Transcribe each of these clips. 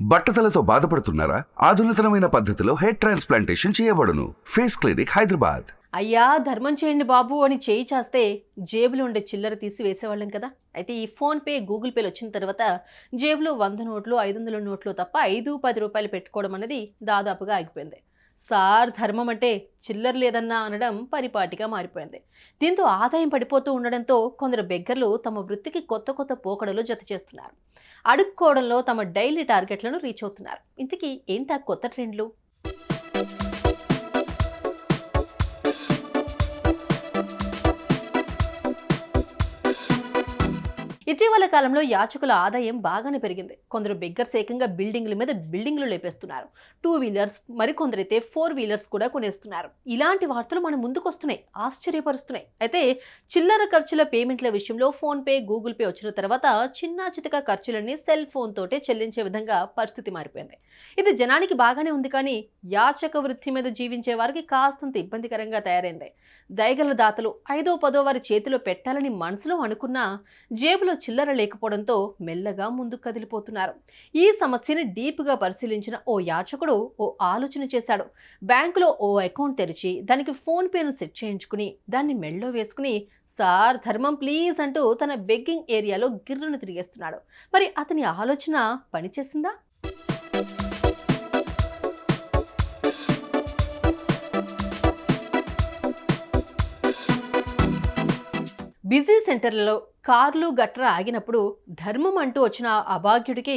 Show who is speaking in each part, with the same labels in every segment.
Speaker 1: బట్టతలతో బాధపడుతున్నారా? ఆధునితనమైన పద్ధతిలో హెయిర్ ట్రాన్స్ప్లాంటేషన్ చేయబడును. Face clinic Hyderabad.
Speaker 2: అయ్యా ధర్మం చేయండి బాబు అని చేయి చేస్తే జేబులో ఉండే చిల్లర తీసి వేసేవాళ్ళం కదా. అయితే ఈ ఫోన్పే గూగుల్ పేలు వచ్చిన తర్వాత జేబులో వంద నోట్లు ఐదు వందల నోట్లు తప్ప ఐదు పది రూపాయలు పెట్టుకోవడం అనేది దాదాపుగా ఆగిపోయింది. సార్ ధర్మం అంటే చిల్లర లేదన్నా అనడం పరిపాటిగా మారిపోయింది. దీంతో ఆదాయం పడిపోతూ ఉండడంతో కొందరు బెగ్గర్లు తమ వృత్తికి కొత్త కొత్త పోకడలు జత చేస్తున్నారు. అడుక్కోవడంలో తమ డైలీ టార్గెట్లను రీచ్ అవుతున్నారు. ఇంతకీ ఏంటా కొత్త ట్రెండ్లు? ఇటీవల కాలంలో యాచకుల ఆదాయం బాగానే పెరిగింది. కొందరు బిగ్గర్స్ ఏకంగా బిల్డింగ్ల మీద బిల్డింగ్లు లేపేస్తున్నారు. టూ వీలర్స్ మరికొందరైతే ఫోర్ వీలర్స్ కూడా కొనేస్తున్నారు. ఇలాంటి వార్తలు మన ముందుకు వస్తున్నాయి ఆశ్చర్యపరుస్తున్నాయి. అయితే చిల్లర ఖర్చుల పేమెంట్ల విషయంలో ఫోన్పే గూగుల్ పే వచ్చిన తర్వాత చిన్న చితక ఖర్చులన్నీ సెల్ ఫోన్ తోటే చెల్లించే విధంగా పరిస్థితి మారిపోయింది. ఇది జనానికి బాగానే ఉంది కానీ యాచక వృత్తి మీద జీవించే వారికి కాస్తంత ఇబ్బందికరంగా తయారైంది. దయగల దాతలు ఐదో పదో వారి చేతిలో పెట్టాలని మనసులో అనుకున్నా జేబులో చిల్లర లేకపోవడంతో మెల్లగా ముందుకు కదిలిపోతున్నారు. ఈ సమస్యని డీప్గా పరిశీలించిన ఓ యాచకుడు ఓ ఆలోచన చేశాడు. బ్యాంకులో ఓ అకౌంట్ తెరిచి దానికి ఫోన్ పేను సెట్ చేయించుకుని దాన్ని మెళ్ళో వేసుకుని సార్ ధర్మం ప్లీజ్ అంటూ తన బెగ్గింగ్ ఏరియాలో గిర్రును తిరిగేస్తున్నాడు. మరి అతని ఆలోచన పనిచేసిందా? బిజీ సెంటర్లలో కార్లు గట్ర ఆగినప్పుడు ధర్మం అంటూ వచ్చిన అభాగ్యుడికి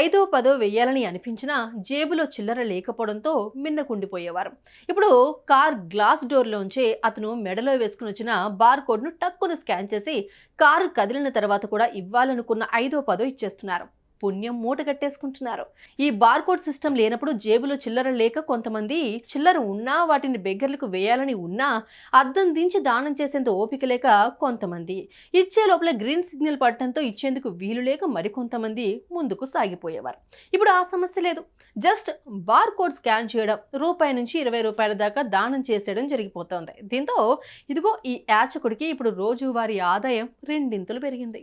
Speaker 2: ఐదో పదో వెయ్యాలని అనిపించినా జేబులో చిల్లర లేకపోవడంతో మిన్నకుండిపోయేవారు. ఇప్పుడు కార్ గ్లాస్ డోర్లోంచే అతను మెడలో వేసుకుని వచ్చిన బార్ కోడ్ను టక్కున స్కాన్ చేసి కారు కదిలిన తర్వాత కూడా ఇవ్వాలనుకున్న ఐదో పదో ఇచ్చేస్తున్నారు. పుణ్యం మూట కట్టేసుకుంటున్నారు. ఈ బార్కోడ్ సిస్టమ్ లేనప్పుడు జేబులో చిల్లర లేక కొంతమంది చిల్లర ఉన్నా వాటిని బెగ్గర్లకు వేయాలని ఉన్నా అద్దం దించి దానం చేసేంత ఓపిక లేక కొంతమంది. ఇచ్చే లోపల గ్రీన్ సిగ్నల్ పడటంతో ఇచ్చేందుకు వీలు లేక మరికొంతమంది ముందుకు సాగిపోయేవారు. ఇప్పుడు ఆ సమస్య లేదు. జస్ట్ బార్ కోడ్ స్కాన్ చేయడం రూపాయి నుంచి ఇరవై రూపాయల దాకా దానం చేసేయడం జరిగిపోతోంది. దీంతో ఇదిగో ఈ యాచకుడికి ఇప్పుడు రోజువారీ ఆదాయం రెండింతలు పెరిగింది.